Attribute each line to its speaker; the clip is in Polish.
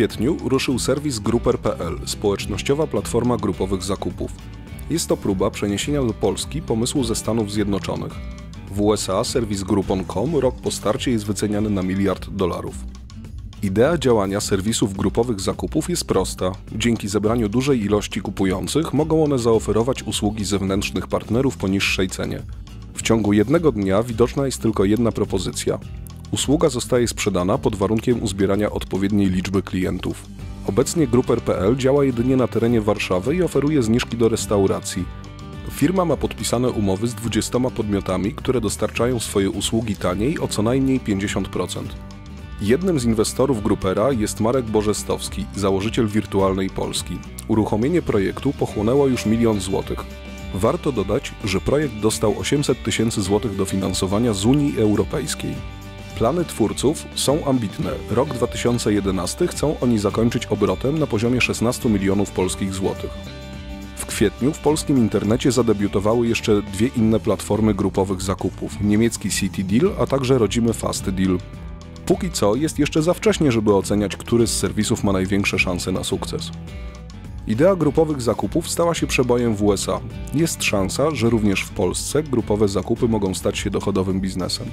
Speaker 1: kwietniu ruszył serwis Gruper.pl, społecznościowa platforma grupowych zakupów. Jest to próba przeniesienia do Polski pomysłu ze Stanów Zjednoczonych. W USA serwis Groupon.com rok po starcie jest wyceniany na miliard dolarów. Idea działania serwisów grupowych zakupów jest prosta. Dzięki zebraniu dużej ilości kupujących mogą one zaoferować usługi zewnętrznych partnerów po niższej cenie. W ciągu jednego dnia widoczna jest tylko jedna propozycja. Usługa zostaje sprzedana pod warunkiem uzbierania odpowiedniej liczby klientów. Obecnie Gruper.pl działa jedynie na terenie Warszawy i oferuje zniżki do restauracji. Firma ma podpisane umowy z 20 podmiotami, które dostarczają swoje usługi taniej o co najmniej 50%. Jednym z inwestorów Grupera jest Marek Bożestowski, założyciel Wirtualnej Polski. Uruchomienie projektu pochłonęło już milion złotych. Warto dodać, że projekt dostał 800 tysięcy złotych dofinansowania z Unii Europejskiej. Plany twórców są ambitne. Rok 2011 chcą oni zakończyć obrotem na poziomie 16 milionów polskich złotych. W kwietniu w polskim internecie zadebiutowały jeszcze dwie inne platformy grupowych zakupów: niemiecki City Deal, a także rodzimy Fast Deal. Póki co jest jeszcze za wcześnie, żeby oceniać, który z serwisów ma największe szanse na sukces. Idea grupowych zakupów stała się przebojem w USA. Jest szansa, że również w Polsce grupowe zakupy mogą stać się dochodowym biznesem.